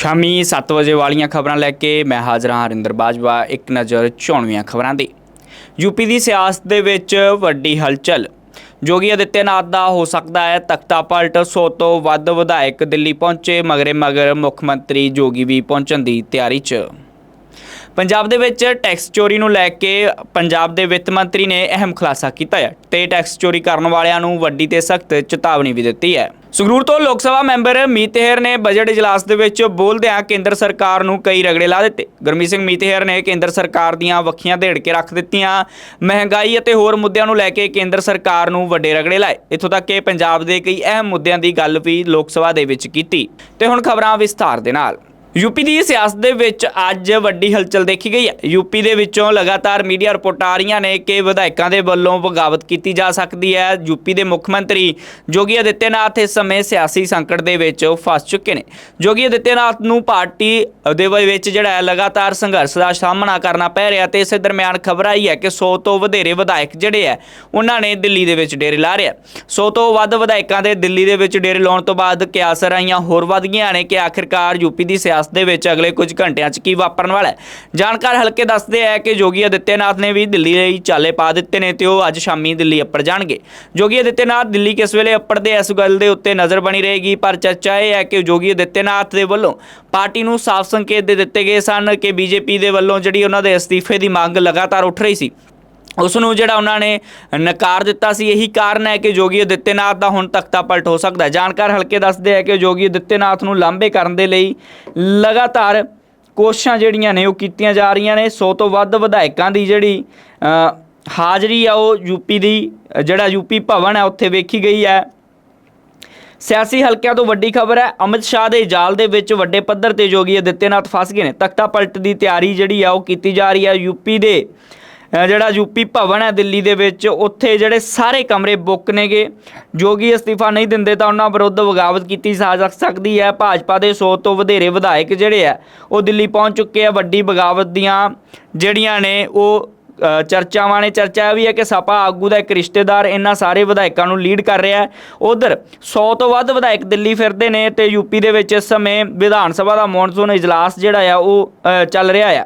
ਸ਼ਾਮੀ 7 ਵਜੇ ਵਾਲੀਆਂ ਖਬਰਾਂ ਲੈ ਕੇ ਮੈਂ ਹਾਜ਼ਰ ਹਾਂ ਹਰਿੰਦਰ ਬਾਜਵਾ, ਇੱਕ ਨਜ਼ਰ ਚੋਣਵੀਆਂ ਖਬਰਾਂ ਦੀ। ਯੂਪੀ ਦੀ ਸਿਆਸਤ ਦੇ ਵਿੱਚ ਵੱਡੀ ਹਲਚਲ। ਜੋਗੀ ਆਦਿੱਤਿਆਨਾਥ ਦਾ ਹੋ ਸਕਦਾ ਹੈ ਤਖਤਾ ਪਲਟ 100 ਤੋਂ ਵੱਧ ਵਿਧਾਇਕ ਦਿੱਲੀ ਪਹੁੰਚੇ, ਮਗਰੇ ਮਗਰ ਮੁੱਖ ਮੰਤਰੀ ਜੋਗੀ ਵੀ ਪਹੁੰਚਣ ਦੀ ਤਿਆਰੀ 'ਚ। ਪੰਜਾਬ ਦੇ ਵਿੱਚ ਟੈਕਸ ਚੋਰੀ ਨੂੰ ਲੈ ਕੇ ਪੰਜਾਬ ਦੇ ਵਿੱਤ ਮੰਤਰੀ ਨੇ ਅਹਿਮ ਖੁਲਾਸਾ ਕੀਤਾ ਹੈ ਤੇ ਟੈਕਸ ਚੋਰੀ ਕਰਨ ਵਾਲਿਆਂ ਨੂੰ ਵੱਡੀ ਤੇ ਸਖਤ ਚੇਤਾਵਨੀ ਵੀ ਦਿੱਤੀ ਹੈ। ਸੰਗਰੂਰ ਤੋਂ ਲੋਕ ਸਭਾ ਮੈਂਬਰ ਮੀਤਹਿਰ ਨੇ ਬਜਟ ਇਜਲਾਸ ਦੇ ਵਿੱਚ ਬੋਲਦਿਆਂ ਕੇਂਦਰ ਸਰਕਾਰ ਨੂੰ ਕਈ ਰਗੜੇ ਲਾ ਦਿੱਤੇ। ਗੁਰਮੀਤ ਸਿੰਘ ਮੀਤਹਿਰ ਨੇ ਕੇਂਦਰ ਸਰਕਾਰ ਦੀਆਂ ਵੱਖੀਆਂ ਢੇੜ ਕੇ ਰੱਖ ਦਿੱਤੀਆਂ। ਮਹਿੰਗਾਈ ਅਤੇ ਹੋਰ ਮੁੱਦਿਆਂ ਨੂੰ ਲੈ ਕੇ ਕੇਂਦਰ ਸਰਕਾਰ ਨੂੰ ਵੱਡੇ ਰਗੜੇ ਲਾਏ। ਇੱਥੋਂ ਤੱਕ ਕਿ ਪੰਜਾਬ ਦੇ ਕਈ ਅਹਿਮ ਮੁੱਦਿਆਂ ਦੀ ਗੱਲ ਵੀ ਲੋਕ ਸਭਾ ਦੇ ਵਿੱਚ ਕੀਤੀ। ਤੇ ਹੁਣ ਖਬਰਾਂ ਵਿਸਥਾਰ ਦੇ ਨਾਲ। ਯੂਪੀ ਦੀ ਸਿਆਸਤ ਦੇ ਵਿੱਚ ਅੱਜ ਵੱਡੀ ਹਲਚਲ ਦੇਖੀ ਗਈ ਹੈ। ਯੂਪੀ ਦੇ ਵਿੱਚੋਂ ਲਗਾਤਾਰ ਮੀਡੀਆ ਰਿਪੋਰਟਾਂ ਆ ਰਹੀਆਂ ਨੇ ਕਿ ਵਿਧਾਇਕਾਂ ਦੇ ਵੱਲੋਂ ਬਗਾਵਤ ਕੀਤੀ ਜਾ ਸਕਦੀ ਹੈ। ਯੂਪੀ ਦੇ ਮੁੱਖ ਮੰਤਰੀ ਜੋਗੀ ਆਦਿੱਤਿਆਨਾਥ ਇਸ ਸਮੇਂ ਸਿਆਸੀ ਸੰਕਟ ਦੇ ਵਿੱਚ ਫਸ ਚੁੱਕੇ ਨੇ। ਜੋਗੀ ਆਦਿੱਤਿਆਨਾਥ ਨੂੰ ਪਾਰਟੀ ਦੇ ਵਿੱਚ ਜਿਹੜਾ ਹੈ ਲਗਾਤਾਰ ਸੰਘਰਸ਼ ਦਾ ਸਾਹਮਣਾ ਕਰਨਾ ਪੈ ਰਿਹਾ ਤੇ ਇਸੇ ਦਰਮਿਆਨ ਖਬਰ ਆਈ ਹੈ ਕਿ 100 ਤੋਂ ਵਧੇਰੇ ਵਿਧਾਇਕ ਜਿਹੜੇ ਹੈ, ਉਹਨਾਂ ਨੇ ਦਿੱਲੀ ਦੇ ਵਿੱਚ ਡੇਰੇ ਲਾ ਰਿਹਾ 100 ਤੋਂ ਵੱਧ ਵਿਧਾਇਕਾਂ ਦੇ ਦਿੱਲੀ ਦੇ ਵਿੱਚ ਡੇਰੇ ਲਾਉਣ ਤੋਂ ਬਾਅਦ ਕਿਆਸਰਾਈਆਂ ਹੋਰ ਵੱਧ ਗਈਆਂ ਨੇ ਕਿ ਆਖਿਰਕਾਰ ਯੂਪੀ ਦੀ ਸਿਆਸਤ ਦੇ ਵਿੱਚ ਅਗਲੇ ਕੁਝ ਘੰਟਿਆਂ 'ਚ ਕੀ ਵਾਪਰਨ ਵਾਲਾ ਹੈ? ਜਾਣਕਾਰ ਹਲਕੇ ਦੱਸਦੇ ਆ ਕਿ ਜੋਗੀ ਆਦਿੱਤਿਆਨਾਥ ਨੇ ਵੀ ਦਿੱਲੀ ਲਈ ਚਾਲੇ ਪਾ ਦਿੱਤੇ ਨੇ ਤੇ ਉਹ ਅੱਜ ਸ਼ਾਮੀ ਦਿੱਲੀ ਅੱਪੜ ਜਾਣਗੇ। ਜੋਗੀ ਆਦਿੱਤਿਆਨਾਥ ਦਿੱਲੀ ਕਿਸ ਵੇਲੇ ਅੱਪੜਦੇ ਇਸ ਗੱਲ ਦੇ ਉੱਤੇ ਨਜ਼ਰ ਬਣੀ ਰਹੇਗੀ, ਪਰ ਚਰਚਾ ਇਹ ਹੈ ਕਿ ਜੋਗੀ ਆਦਿੱਤਿਆਨਾਥ ਦੇ ਵੱਲੋਂ ਪਾਰਟੀ ਨੂੰ ਸਾਫ਼ ਸੰਕੇਤ ਦੇ ਦਿੱਤੇ ਗਏ ਸਨ ਕਿ ਬੀਜੇਪੀ ਦੇ ਵੱਲੋਂ ਜਿਹੜੀ ਉਹਨਾਂ ਦੇ ਅਸਤੀਫੇ ਦੀ ਮੰਗ ਲਗਾਤਾਰ ਉੱਠ ਰਹੀ ਸੀ। ਉਸ ਨੂੰ ਜਿਹੜਾ ਉਹਨਾਂ ਨੇ ਨਕਾਰ ਦਿੱਤਾ ਸੀ ਇਹੀ ਕਾਰਨ ਹੈ ਕਿ ਜੋਗੀ ਆਦਿੱਤਿਆਨਾਥ ਦਾ ਹੁਣ ਤਖਤਾ ਪਲਟ ਹੋ ਸਕਦਾ ਹੈ। ਜਾਣਕਾਰ ਹਲਕੇ ਦੱਸਦੇ ਹੈ ਕਿ ਜੋਗੀ ਆਦਿੱਤਿਆਨਾਥ ਨੂੰ ਲਾਂਬੇ ਕਰਨ ਦੇ ਲਈ ਲਗਾਤਾਰ ਕੋਸ਼ਿਸ਼ਾਂ ਜਿਹੜੀਆਂ ਨੇ ਉਹ ਕੀਤੀਆਂ ਜਾ ਰਹੀਆਂ ਨੇ। 100 ਤੋਂ ਵੱਧ ਵਿਧਾਇਕਾਂ ਦੀ ਜਿਹੜੀ ਹਾਜ਼ਰੀ ਆ ਉਹ ਯੂਪੀ ਦੀ ਅ, ਜਿਹੜਾ ਯੂਪੀ ਭਵਨ ਹੈ ਉੱਥੇ ਵੇਖੀ ਗਈ ਹੈ। ਸਿਆਸੀ ਹਲਕਿਆਂ ਤੋਂ ਵੱਡੀ ਖਬਰ ਹੈ ਅਮਿਤ ਸ਼ਾਹ ਦੇ ਜਾਲ ਦੇ ਵਿੱਚ ਵੱਡੇ ਪੱਧਰ ਤੇ ਜੋਗੀ ਆਦਿੱਤਿਆਨਾਥ ਫਸ ਗਏ ਨੇ। ਤਖਤਾ ਪਲਟ ਦੀ ਤਿਆਰੀ ਜਿਹੜੀ ਆ ਉਹ ਕੀਤੀ ਜਾ ਰਹੀ ਹੈ। ਯੂਪੀ ਦੇ ਜਿਹੜਾ ਯੂਪੀ ਭਵਨ ਹੈ ਦਿੱਲੀ ਦੇ ਵਿੱਚ, ਉੱਥੇ ਜਿਹੜੇ ਸਾਰੇ ਕਮਰੇ ਬੁੱਕ ਨੇਗੇ। ਜੋਗੀ ਅਸਤੀਫਾ ਨਹੀਂ ਦਿੰਦੇ ਤਾਂ ਉਹਨਾਂ ਵਿਰੁੱਧ ਬਗਾਵਤ ਕੀਤੀ ਜਾ ਸਕਦੀ ਹੈ। ਭਾਜਪਾ ਦੇ 100 ਤੋਂ ਵਧੇਰੇ ਵਿਧਾਇਕ ਜਿਹੜੇ ਆ ਉਹ ਦਿੱਲੀ ਪਹੁੰਚ ਚੁੱਕੇ ਆ। ਵੱਡੀ ਬਗਾਵਤ ਦੀਆਂ ਜਿਹੜੀਆਂ ਨੇ, ਉਹ ਚਰਚਾਵਾਂ ਨੇ। ਚਰਚਾ ਇਹ ਵੀ ਹੈ ਕਿ ਸਪਾ ਆਗੂ ਦਾ ਇੱਕ ਰਿਸ਼ਤੇਦਾਰ ਇਹਨਾਂ ਸਾਰੇ ਵਿਧਾਇਕਾਂ ਨੂੰ ਲੀਡ ਕਰ ਰਿਹਾ ਹੈ। ਉਧਰ 100 ਤੋਂ ਵੱਧ ਵਿਧਾਇਕ ਦਿੱਲੀ ਫਿਰਦੇ ਨੇ ਤੇ ਯੂਪੀ ਦੇ ਵਿੱਚ ਇਸ ਸਮੇਂ ਵਿਧਾਨ ਸਭਾ ਦਾ ਮੌਨਸੂਨ ਇਜਲਾਸ ਜਿਹੜਾ ਆ, ਉਹ ਚੱਲ ਰਿਹਾ ਆ।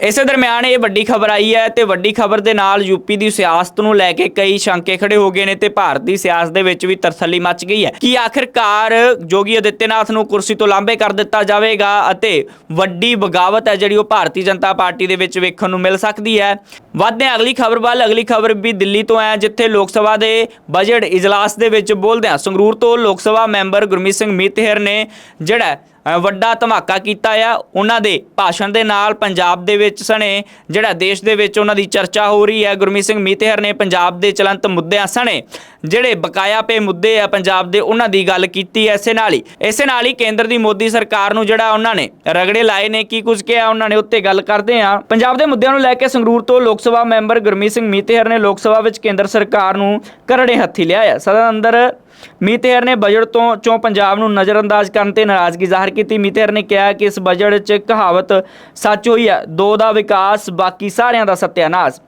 ਇਸੇ ਦਰਮਿਆਨ ਇਹ ਵੱਡੀ ਖਬਰ ਆਈ ਹੈ ਤੇ ਵੱਡੀ ਖਬਰ ਦੇ ਨਾਲ ਯੂਪੀ ਦੀ ਸਿਆਸਤ ਨੂੰ ਲੈ ਕੇ ਕਈ ਸ਼ੰਕੇ ਖੜੇ ਹੋ ਗਏ ਨੇ ਤੇ ਭਾਰਤ ਦੀ ਸਿਆਸਤ ਦੇ ਵਿੱਚ ਵੀ ਤਰਸੱਲੀ ਮਚ ਗਈ ਹੈ ਕਿ ਆਖਿਰਕਾਰ ਜੋਗੀ ਆਦਿੱਤਿਆਨਾਥ ਨੂੰ ਕੁਰਸੀ ਤੋਂ ਲਾਂਬੇ ਕਰ ਦਿੱਤਾ ਜਾਵੇਗਾ ਅਤੇ ਵੱਡੀ ਬਗਾਵਤ ਹੈ ਜਿਹੜੀ ਉਹ ਭਾਰਤੀ ਜਨਤਾ ਪਾਰਟੀ ਦੇ ਵਿੱਚ ਵੇਖਣ ਨੂੰ ਮਿਲ ਸਕਦੀ ਹੈ। ਵੱਧਦੇ ਹਾਂ, ਅਗਲੀ ਖਬਰ ਵੱਲ। ਅਗਲੀ ਖਬਰ ਵੀ ਦਿੱਲੀ ਤੋਂ ਹੈ, ਜਿੱਥੇ ਲੋਕ ਸਭਾ ਦੇ ਬਜਟ ਇਜਲਾਸ ਦੇ ਵਿੱਚ ਬੋਲਦਿਆਂ ਸੰਗਰੂਰ ਤੋਂ ਲੋਕ ਸਭਾ ਮੈਂਬਰ ਗੁਰਮੀਤ ਸਿੰਘ ਮੀਤਹਿਰ ਨੇ ਜਿਹੜਾ ਵੱਡਾ ਧਮਾਕਾ ਕੀਤਾ ਆ। ਉਹਨਾਂ ਦੇ ਭਾਸ਼ਣ ਦੇ ਨਾਲ ਪੰਜਾਬ ਦੇ ਵਿੱਚ ਸਣੇ, ਜਿਹੜਾ ਦੇਸ਼ ਦੇ ਵਿੱਚ ਉਹਨਾਂ ਦੀ ਚਰਚਾ ਹੋ ਰਹੀ ਹੈ, ਗੁਰਮੀਤ ਸਿੰਘ ਮੀਤਹਿਰ ਨੇ ਪੰਜਾਬ ਦੇ ਚਲੰਤ ਮੁੱਦਿਆਂ ਸਣੇ, ਜਿਹੜੇ ਬਕਾਇਆ ਪਏ ਮੁੱਦੇ ਆ ਪੰਜਾਬ ਦੇ, ਉਹਨਾਂ ਦੀ ਗੱਲ ਕੀਤੀ ਐਸੇ ਨਾਲ ਹੀ। ਇਸੇ ਨਾਲ ਹੀ ਕੇਂਦਰ ਦੀ ਮੋਦੀ ਸਰਕਾਰ ਨੂੰ ਜਿਹੜਾ ਉਹਨਾਂ ਨੇ ਰਗੜੇ ਲਾਏ ਨੇ, ਕੀ ਕੁਝ ਕਿਹਾ ਉਹਨਾਂ ਨੇ, ਉੱਤੇ ਗੱਲ ਕਰਦੇ ਆ ਪੰਜਾਬ ਦੇ ਮੁੱਦਿਆਂ ਨੂੰ ਲੈ ਕੇ ਸੰਗਰੂਰ ਤੋਂ ਲੋਕ ਸਭਾ ਮੈਂਬਰ ਗੁਰਮੀਤ ਸਿੰਘ ਮੀਤਹਿਰ ਨੇ ਲੋਕ ਸਭਾ ਵਿੱਚ ਕੇਂਦਰ ਸਰਕਾਰ ਨੂੰ ਕਰੜੇ ਹੱਥੀ ਲਿਆ ਹੈ ਸਦਨ ਅੰਦਰ ਮੀਤੇਰ ਨੇ ਬਜਟ ਤੋਂ ਚੋਂ ਪੰਜਾਬ ਨੂੰ ਨਜ਼ਰਅੰਦਾਜ਼ ਕਰਨ ਤੇ ਨਾਰਾਜ਼ਗੀ ਜ਼ਾਹਰ ਕੀਤੀ ਮੀਤੇਰ ਨੇ ਕਿਹਾ ਕਿ ਇਸ ਬਜਟ 'ਚ ਕਹਾਵਤ ਸੱਚ ਹੋਈ ਹੈ ਦੋ ਦਾ ਵਿਕਾਸ ਬਾਕੀ ਸਾਰਿਆਂ ਦਾ ਸੱਤਿਆਨਾਸ਼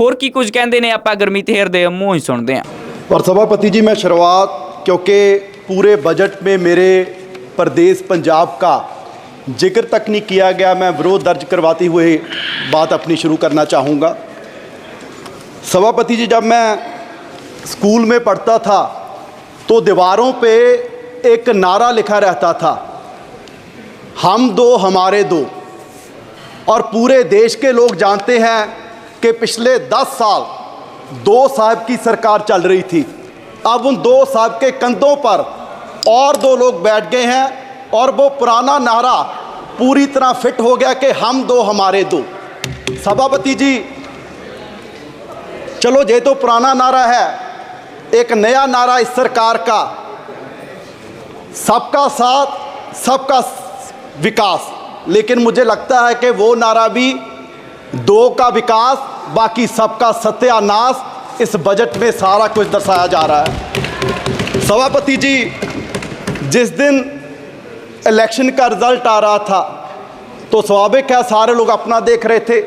ਹੋਰ ਕੀ ਕੁਝ ਕਹਿੰਦੇ ਨੇ ਆਪਾਂ ਗੁਰਮੀਤ ਹੇਰ ਦੇ ਮੂੰਹ ਹੀ ਸੁਣਦੇ ਹਾਂ और सभापति जी मैं शुरुआत क्योंकि पूरे बजट में मेरे प्रदेश पंजाब का जिक्र तक नहीं किया गया मैं विरोध दर्ज करवाते हुए बात अपनी शुरू करना चाहूँगा सभापति जी जब मैं स्कूल में पढ़ता था तो दीवारों पे एक नारा लिखा रहता था, हम दो, हमारे दो। और पूरे देश के लोग जानते हैं कि पिछले दस साल दो साहब की सरकार चल रही थी। अब उन दो साहब के कंधों पर और दो लोग बैठ गए हैं और वो पुराना नारा पूरी तरह फिट हो गया कि हम दो, हमारे दो। सभापति जी, चलो, ये तो पुराना नारा है एक नया नारा इस सरकार का। सबका साथ, सबका विकास। लेकिन मुझे लगता है कि वो नारा भी दो का विकास, बाकी सबका सत्यानाश इस बजट में सारा कुछ दर्शाया जा रहा है। सभापति जी, जिस दिन इलेक्शन का रिज़ल्ट आ रहा था तो स्वाभाविक है, सारे लोग अपना देख रहे थे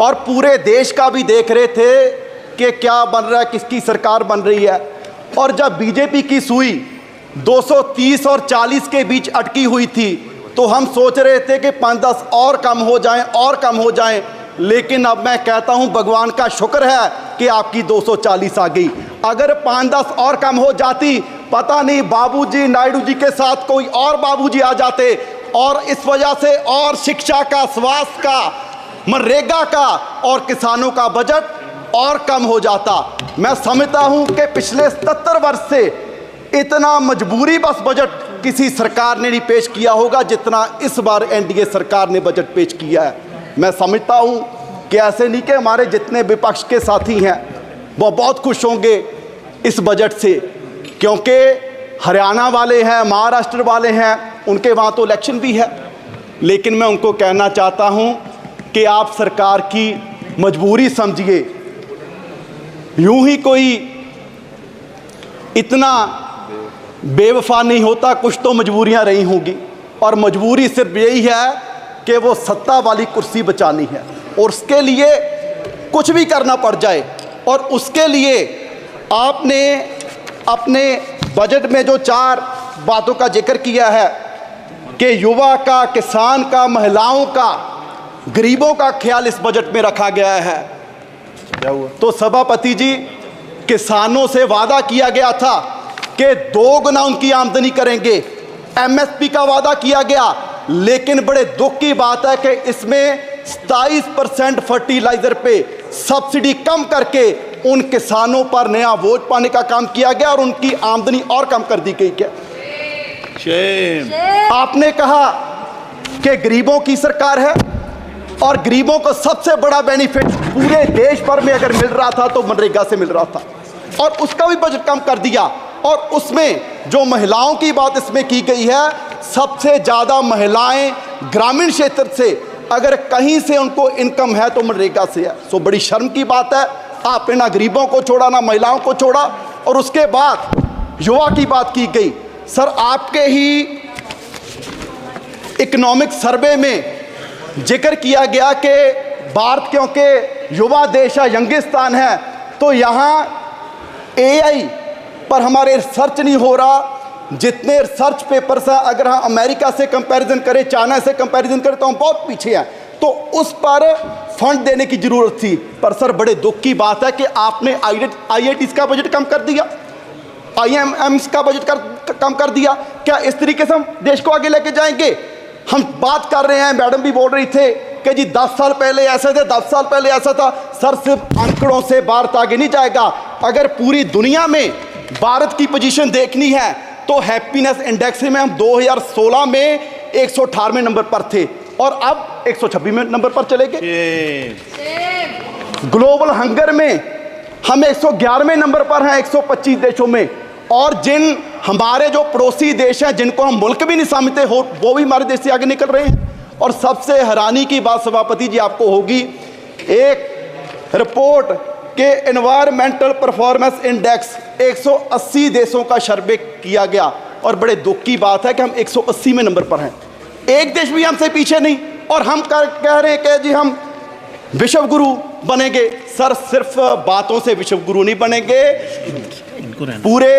और पूरे देश का भी देख रहे थे कि क्या बन रहा है, किसकी सरकार बन रही है। और जब बीजेपी की सुई 230 और 40 के बीच अटकी हुई थी तो हम सोच रहे थे कि पाँच दस और कम हो जाएँ, और कम हो जाएँ। लेकिन अब मैं कहता हूँ, भगवान का शुक्र है कि आपकी 240 आ गई। अगर पाँच दस और कम हो जाती, पता नहीं बाबूजी नायडू जी के साथ कोई और बाबूजी आ जाते। और इस वजह से और शिक्षा का, स्वास्थ्य का, मनरेगा का और किसानों का बजट और कम हो जाता। मैं समझता हूँ कि पिछले सत्तर वर्ष से इतना मजबूरी बस बजट किसी सरकार ने नहीं पेश किया होगा जितना इस बार एनडीए सरकार ने बजट पेश किया है। मैं समझता हूँ कि ऐसे नहीं कि हमारे जितने विपक्ष के साथी हैं, वो बहुत खुश होंगे इस बजट से, क्योंकि हरियाणा वाले हैं, महाराष्ट्र वाले हैं, उनके वहाँ तो इलेक्शन भी है। लेकिन मैं उनको कहना चाहता हूँ कि आप सरकार की मजबूरी समझिए यूं ही कोई इतना बेवफा नहीं होता कुछ तो मजबूरियां रही होंगी और मजबूरी सिर्फ यही है कि वो सत्ता वाली कुर्सी बचानी है और उसके लिए कुछ भी करना पड़ जाए और उसके लिए आपने अपने बजट में जो चार बातों का जिक्र किया है कि युवा का किसान का महिलाओं का गरीबों का ख्याल इस बजट में रखा गया है तो सभापति जी किसानों से वादा किया गया था कि दो गुना उनकी आमदनी करेंगे। एमएसपी का वादा किया गया लेकिन बड़े दुख की बात है कि इसमें 27 परसेंट फर्टिलाइज़र पे सब्सिडी कम करके उन किसानों पर नया वोट पाने का काम किया गया और उनकी आमदनी और कम कर दी गई क्या शेम। आपने कहा कि गरीबों की सरकार है और गरीबों को सबसे बड़ा बेनिफिट पूरे देश भर में अगर मिल रहा था तो मनरेगा से मिल रहा था। और उसका भी बजट कम कर दिया। और उसमें जो महिलाओं की बात इसमें की गई है, सबसे ज़्यादा महिलाएँ ग्रामीण क्षेत्र से अगर कहीं से उनको इनकम है तो मनरेगा से है। सो बड़ी शर्म की बात है। आपने ना गरीबों को छोड़ा, ना महिलाओं को छोड़ा। और उसके बाद युवा की बात की गई। सर, आपके ही इकोनॉमिक सर्वे में ज़िक्र किया गया कि भारत क्योंकि युवा देश है यंगिस्तान है तो यहाँ एआई पर हमारे रिसर्च नहीं हो रहा। जितने रिसर्च पेपर्स हैं अगर हम अमेरिका से कंपैरिजन करें चाइना से कंपैरिजन करें तो हम बहुत पीछे हैं। तो उस पर फंड देने की ज़रूरत थी। पर सर बड़े दुख की बात है कि आपने आई आई का बजट कम कर दिया। आई का बजट कर, कम कर दिया। क्या इस तरीके से हम देश को आगे लेके जाएँगे? हम बात कर रहे हैं, मैडम भी बोल रही थे कि जी 10 साल पहले ऐसे थे 10 साल पहले ऐसा था, सर सिर्फ़ आंकड़ों से भारत आगे नहीं जाएगा। अगर पूरी दुनिया में भारत की पोजीशन देखनी है तो हैप्पीनेस इंडेक्स में हम 2016 में एक नंबर पर थे। और अब 126 में नंबर पर चले गए। ग्लोबल हंगर में हम 111वें नंबर पर हैं 125 देशों में। और जिन हमारे जो पड़ोसी देश हैं जिनको हम मुल्क भी नहीं समझते हो वो भी हमारे देश से आगे निकल रहे हैं। और सबसे हैरानी की बात सभापति जी आपको होगी एक रिपोर्ट के एनवायरमेंटल परफॉर्मेंस इंडेक्स 180 देशों का सर्वे किया गया। और बड़े दुख की बात है कि हम 180 में नंबर पर हैं। एक देश भी हमसे पीछे नहीं और हम कह रहे हैं कि जी हम विश्व गुरु बनेंगे। सर सिर्फ़ बातों से विश्व गुरु नहीं बनेंगे। पूरे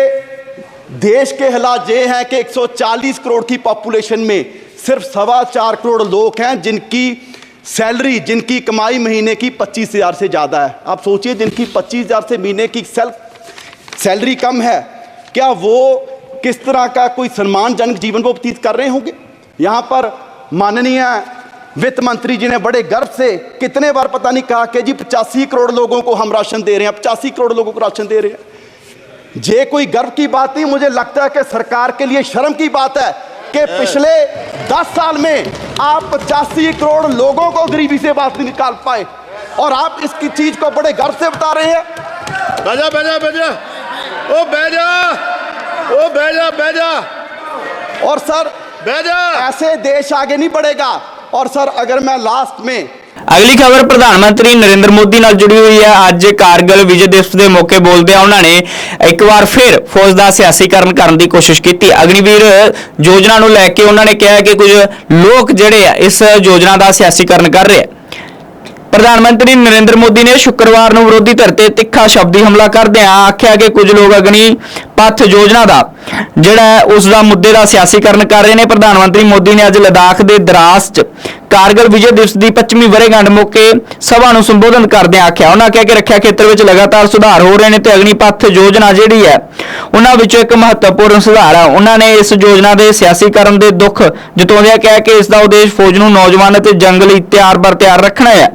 देश के हालात ये हैं कि 140 करोड़ की पॉपुलेशन में सिर्फ़ सवा चार करोड़ लोग हैं, जिनकी सैलरी जिनकी कमाई महीने की पच्चीस हज़ार से ज़्यादा है। आप सोचिए, जिनकी पच्चीस हज़ार से महीने की सेल्फ सैलरी कम है, क्या वो किस तरह का कोई सम्मानजनक जीवन वो व्यतीत कर रहे होंगे? यहाँ पर माननीय वित्त मंत्री जी ने बड़े गर्व से कितने बार पता नहीं कहा कि जी पचासी करोड़ लोगों को हम राशन दे रहे हैं, पचासी करोड़ लोगों को राशन दे रहे हैं। ये कोई गर्व की बात नहीं मुझे लगता है कि सरकार के लिए शर्म की बात है कि पिछले दस साल में आप पचासी करोड़ लोगों को गरीबी से बात नहीं निकाल पाए। और आप इसकी चीज़ को बड़े गर्व से बता रहे हैं। बजा बजा बजा। ओ बेजा। ओ बेजा बेजा। और सर बेजा। ऐसे देश आगे नहीं बढ़ेगा। और सर अगर मैं लास्ट में ਅਗਲੀ ਖਬਰ ਪ੍ਰਧਾਨ ਮੰਤਰੀ ਨਰਿੰਦਰ ਮੋਦੀ ਨਾਲ ਜੁੜੀ ਹੋਈ ਹੈ। ਅੱਜ ਕਾਰਗਿਲ ਵਿਜੇ ਦਿਵਸ ਦੇ ਮੌਕੇ ਬੋਲਦਿਆਂ ਉਹਨਾਂ ਨੇ ਇੱਕ ਵਾਰ ਫਿਰ ਫੌਜ ਦਾ ਸਿਆਸੀਕਰਨ ਕਰਨ ਦੀ ਕੋਸ਼ਿਸ਼ ਕੀਤੀ। ਅਗਨੀਵੀਰ ਯੋਜਨਾ ਨੂੰ ਲੈ ਕੇ ਉਹਨਾਂ ਨੇ ਕਿਹਾ ਕਿ ਕੁਝ ਲੋਕ ਜਿਹੜੇ ਆ, ਇਸ ਯੋਜਨਾ ਦਾ ਸਿਆਸੀਕਰਨ ਕਰ ਰਹੇ ਆ। ਪ੍ਰਧਾਨ ਮੰਤਰੀ ਨਰਿੰਦਰ ਮੋਦੀ ਨੇ ਸ਼ੁੱਕਰਵਾਰ ਨੂੰ ਵਿਰੋਧੀ ਧਿਰ ਤੇ ਤਿੱਖਾ ਸ਼ਬਦੀ ਹਮਲਾ ਕਰਦਿਆਂ ਆਖਿਆ ਕਿ ਕੁਝ ਲੋਕ ਅਗਨੀ ਪੱਥ ਯੋਜਨਾ ਦਾ, ਜਿਹੜਾ ਹੈ, ਉਸ ਦਾ ਮੁੱਦੇ ਦਾ ਸਿਆਸੀਕਰਨ ਕਰ ਰਹੇ ਨੇ। ਪ੍ਰਧਾਨ ਮੰਤਰੀ ਮੋਦੀ ਨੇ ਅੱਜ ਲਦਾਖ ਦੇ ਦਰਾਸ 'ਚ ਕਾਰਗਲ ਵਿਜੇ ਦਿਵਸ ਦੀ 25ਵੀਂ ਵਰ੍ਹੇਗੰਢ ਮੌਕੇ ਸਭਾ ਨੂੰ ਸੰਬੋਧਨ ਕਰਦਿਆਂ ਆਖਿਆ। ਉਹਨਾਂ ਕਿਹਾ ਕਿ ਰੱਖਿਆ ਖੇਤਰ ਵਿੱਚ ਲਗਾਤਾਰ ਸੁਧਾਰ ਹੋ ਰਹੇ ਨੇ ਤੇ ਅਗਨੀ ਪੱਥ ਯੋਜਨਾ ਜਿਹੜੀ ਹੈ ਉਹਨਾਂ ਵਿੱਚੋਂ ਇੱਕ ਮਹੱਤਵਪੂਰਨ ਸੁਧਾਰ ਆ। ਉਹਨਾਂ ਨੇ ਇਸ ਯੋਜਨਾ ਦੇ ਸਿਆਸੀਕਰਨ ਦੇ ਦੁੱਖ ਜਤਾਉਂਦਿਆਂ ਕਿਹਾ ਕਿ ਇਸ ਦਾ ਉਦੇਸ਼ ਫੌਜ ਨੂੰ ਨੌਜਵਾਨ ਅਤੇ ਜੰਗ ਲਈ ਤਿਆਰ ਬਰ ਤਿਆਰ ਰੱਖਣਾ ਹੈ।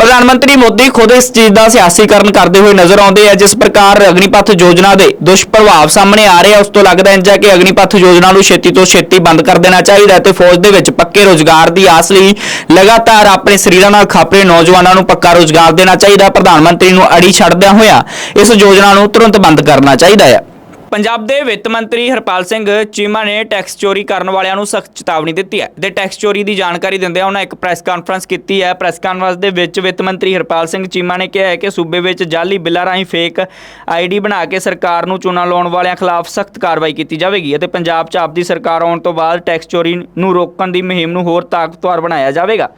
ਪ੍ਰਧਾਨ ਮੰਤਰੀ ਮੋਦੀ ਖੁਦ ਇਸ ਚੀਜ਼ ਦਾ ਸਿਆਸੀਕਰਨ ਕਰਦੇ ਹੋਏ ਨਜ਼ਰ ਆਉਂਦੇ ਆ, ਜਿਸ ਪ੍ਰਕਾਰ ਅਗਨੀਪਥ ਯੋਜਨਾ ਦੇ ਦੁਸ਼ਪ੍ਰਭਾਵ ਸਾਹਮਣੇ ਆ ਰਹੇ ਆ, ਉਸ ਤੋਂ ਲੱਗਦਾ ਇੰਜ ਹੈ ਕਿ ਅਗਨੀਪਥ ਯੋਜਨਾ ਨੂੰ ਛੇਤੀ ਤੋਂ ਛੇਤੀ ਬੰਦ ਕਰ ਦੇਣਾ ਚਾਹੀਦਾ ਹੈ ਤੇ ਫੌਜ ਦੇ ਵਿੱਚ ਪੱਕੇ ਰੋਜ਼ਗਾਰ ਦੀ ਆਸ ਲਈ ਲਗਾਤਾਰ ਆਪਣੇ ਸਰੀਰਾਂ ਨਾਲ ਖਾਪਰੇ ਨੌਜਵਾਨਾਂ ਨੂੰ ਪੱਕਾ ਰੋਜ਼ਗਾਰ ਦੇਣਾ ਚਾਹੀਦਾ ਪ੍ਰਧਾਨ ਮੰਤਰੀ ਨੂੰ ਅੜੀ ਛੱਡਦਿਆਂ ਹੋਇਆ ਇਸ ਯੋਜਨਾ ਨੂੰ ਤੁਰੰਤ ਬੰਦ ਕਰਨਾ ਚਾਹੀਦਾ ਹੈ। ਪੰਜਾਬ ਦੇ ਵਿੱਤ ਮੰਤਰੀ ਹਰਪਾਲ ਸਿੰਘ ਚੀਮਾ ਨੇ ਟੈਕਸ ਚੋਰੀ ਕਰਨ ਵਾਲਿਆਂ ਨੂੰ ਸਖਤ ਚੇਤਾਵਨੀ ਦਿੱਤੀ ਹੈ। ਤੇ ਟੈਕਸ ਚੋਰੀ ਦੀ ਜਾਣਕਾਰੀ ਦਿੰਦਿਆਂ ਉਹਨਾਂ ਇੱਕ ਪ੍ਰੈਸ ਕਾਨਫਰੰਸ ਕੀਤੀ ਹੈ। ਪ੍ਰੈਸ ਕਾਨਫਰੰਸ ਦੇ ਵਿੱਚ ਵਿੱਤ ਮੰਤਰੀ ਹਰਪਾਲ ਸਿੰਘ ਚੀਮਾ ਨੇ ਕਿਹਾ ਹੈ ਕਿ ਸੂਬੇ ਵਿੱਚ ਜਾਲੀ ਬਿੱਲਾਂ ਰਾਹੀਂ ਫੇਕ ਆਈਡੀ ਬਣਾ ਕੇ ਸਰਕਾਰ ਨੂੰ ਚੋਣਾਂ ਲਾਉਣ ਵਾਲਿਆਂ ਖਿਲਾਫ ਸਖਤ ਕਾਰਵਾਈ ਕੀਤੀ ਜਾਵੇਗੀ ਅਤੇ ਪੰਜਾਬ 'ਚ ਆਪਦੀ ਸਰਕਾਰ ਆਉਣ ਤੋਂ ਬਾਅਦ ਟੈਕਸ ਚੋਰੀ ਨੂੰ ਰੋਕਣ ਦੀ ਮੁਹਿੰਮ ਨੂੰ ਹੋਰ ਤਾਕਤਵਰ ਬਣਾਇਆ ਜਾਵੇਗਾ।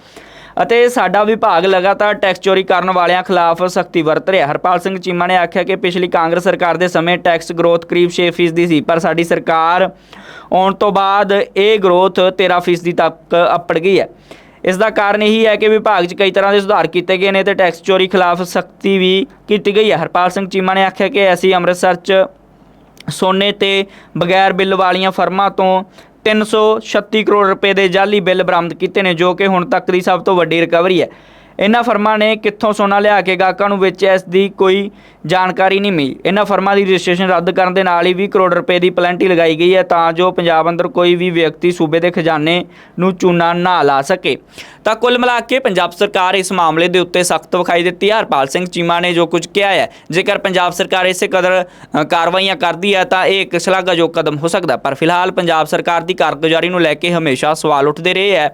ਅਤੇ ਸਾਡਾ ਵਿਭਾਗ ਲਗਾਤਾਰ ਟੈਕਸ ਚੋਰੀ ਕਰਨ ਵਾਲਿਆਂ ਖਿਲਾਫ ਸਖਤੀ ਵਰਤ ਰਿਹਾ। ਹਰਪਾਲ ਸਿੰਘ ਚੀਮਾ ਨੇ ਆਖਿਆ ਕਿ ਪਿਛਲੀ ਕਾਂਗਰਸ ਸਰਕਾਰ ਦੇ ਸਮੇਂ ਟੈਕਸ ਗਰੋਥ ਕਰੀਬ 6% ਸੀ, ਪਰ ਸਾਡੀ ਸਰਕਾਰ ਆਉਣ ਤੋਂ ਬਾਅਦ ਇਹ ਗਰੋਥ 13% ਤੱਕ ਅੱਪੜ ਗਈ ਹੈ। ਇਸ ਦਾ ਕਾਰਨ ਇਹੀ ਹੈ ਕਿ ਵਿਭਾਗ 'ਚ ਕਈ ਤਰ੍ਹਾਂ ਦੇ ਸੁਧਾਰ ਕੀਤੇ ਗਏ ਨੇ ਤੇ ਟੈਕਸ ਚੋਰੀ ਖਿਲਾਫ ਸਖਤੀ ਵੀ ਕੀਤੀ ਗਈ ਹੈ। ਹਰਪਾਲ ਸਿੰਘ ਚੀਮਾ ਨੇ ਆਖਿਆ ਕਿ ਅਸੀਂ ਅੰਮ੍ਰਿਤਸਰ 'ਚ ਸੋਨੇ ਤੇ ਬਗੈਰ ਬਿੱਲ ਵਾਲੀਆਂ ਫਰਮਾਂ ਤੋਂ 336 ਕਰੋੜ ਰੁਪਏ ਦੇ ਜਾਲੀ ਬਿੱਲ ਬਰਾਮਦ ਕੀਤੇ ਨੇ, ਜੋ ਕਿ ਹੁਣ ਤੱਕ ਦੀ ਸਭ ਤੋਂ ਵੱਡੀ ਰਿਕਵਰੀ ਹੈ। ਇਹਨਾਂ ਫਰਮਾਂ ਨੇ ਕਿੱਥੋਂ ਸੋਨਾ ਲਿਆ ਕੇ ਗਾਹਕਾਂ ਨੂੰ ਵੇਚਿਆ, ਇਸ ਦੀ ਕੋਈ ਜਾਣਕਾਰੀ ਨਹੀਂ ਮਿਲੀ। ਇਹਨਾਂ ਫਰਮਾਂ ਦੀ ਰਜਿਸਟ੍ਰੇਸ਼ਨ ਰੱਦ ਕਰਨ ਦੇ ਨਾਲ ਹੀ 20 ਕਰੋੜ ਰੁਪਏ ਦੀ ਪਲੈਂਟੀ ਲਗਾਈ ਗਈ ਹੈ, ਤਾਂ ਜੋ ਪੰਜਾਬ ਅੰਦਰ ਕੋਈ ਵੀ ਵਿਅਕਤੀ ਸੂਬੇ ਦੇ ਖਜ਼ਾਨੇ ਨੂੰ ਚੂਨਾ ਨਾ ਲਾ ਸਕੇ। ਤਾਂ ਕੁੱਲ ਮਿਲਾ ਕੇ ਪੰਜਾਬ ਸਰਕਾਰ ਇਸ ਮਾਮਲੇ ਦੇ ਉੱਤੇ ਸਖਤ ਵਿਖਾਈ ਦਿੱਤੀ ਹੈ। ਹਰਪਾਲ ਸਿੰਘ ਚੀਮਾ ਨੇ ਜੋ ਕੁਝ ਕਿਹਾ ਹੈ, ਜੇਕਰ ਪੰਜਾਬ ਸਰਕਾਰ ਇਸੇ ਕਦਰ ਕਾਰਵਾਈਆਂ ਕਰਦੀ ਹੈ, ਤਾਂ ਇਹ ਇੱਕ ਸ਼ਲਾਘਾਯੋਗ ਕਦਮ ਹੋ ਸਕਦਾ ਪਰ ਫਿਲਹਾਲ ਪੰਜਾਬ ਸਰਕਾਰ ਦੀ ਕਾਰਗੁਜ਼ਾਰੀ ਨੂੰ ਲੈ ਕੇ ਹਮੇਸ਼ਾ ਸਵਾਲ ਉੱਠਦੇ ਰਹੇ ਹੈ।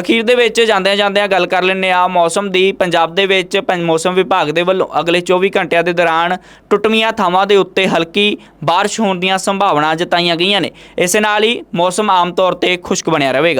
ਅਖੀਰ ਦੇ ਵਿੱਚ ਜਾਂਦਿਆਂ ਜਾਂਦਿਆਂ ਗੱਲ ਕਰ ਲੈਂਦੇ ਆ ਮੌਸਮ ਦੀ, ਪੰਜਾਬ ਦੇ ਵਿੱਚ ਪੰ- ਮੌਸਮ ਵਿਭਾਗ ਦੇ ਵੱਲੋਂ ਅਗਲੇ 24 ਘੰਟਿਆਂ ਦੇ ਦੌਰਾਨ ਟੁੱਟਵੀਆਂ ਥਾਵਾਂ ਦੇ ਉੱਤੇ ਹਲਕੀ ਬਾਰਿਸ਼ ਹੋਣ ਦੀਆਂ ਸੰਭਾਵਨਾ ਜਤਾਈਆਂ ਗਈਆਂ ਨੇ। ਇਸੇ ਨਾਲ ਹੀ ਮੌਸਮ ਆਮ ਤੌਰ ਤੇ ਖੁਸ਼ਕ ਬਣਿਆ ਰਹੇਗਾ।